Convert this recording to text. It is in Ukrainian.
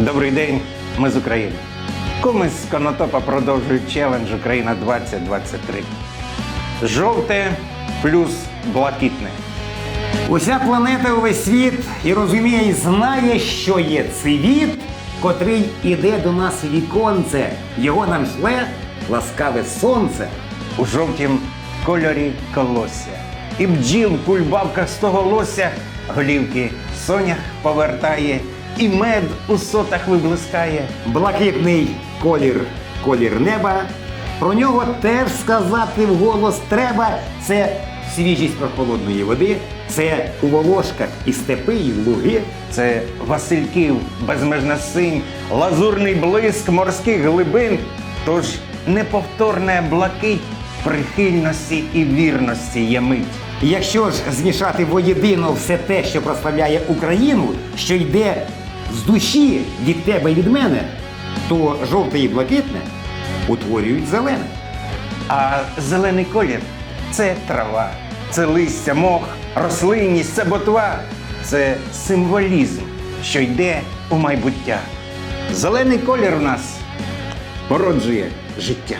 Добрий день, ми з України. Куми з Конотопа продовжують челендж Україна 2023. Жовте плюс блакитне. Уся планета, увесь світ і розуміє, і знає, що є цвіт, котрий іде до нас віконце. Його нам шле ласкаве сонце. У жовтім кольорі колосся. І бджіл в кульбабках з того лося голівки сонях повертає, і мед у сотах виблискає. Блакитний колір, колір неба. Про нього теж сказати вголос треба. Це свіжість прохолодної води, це у волошках і степи, і луги. Це Васильків, безмежна синь, лазурний блиск морських глибин. Тож неповторна блакить прихильності і вірності є мить. Якщо ж змішати воєдино все те, що прославляє Україну, що йде з душі від тебе і від мене, то жовте і блакитне утворюють зелене. А зелений колір це трава, це листя, мох, рослинність, це ботва, це символізм, що йде у майбуття. Зелений колір у нас породжує життя.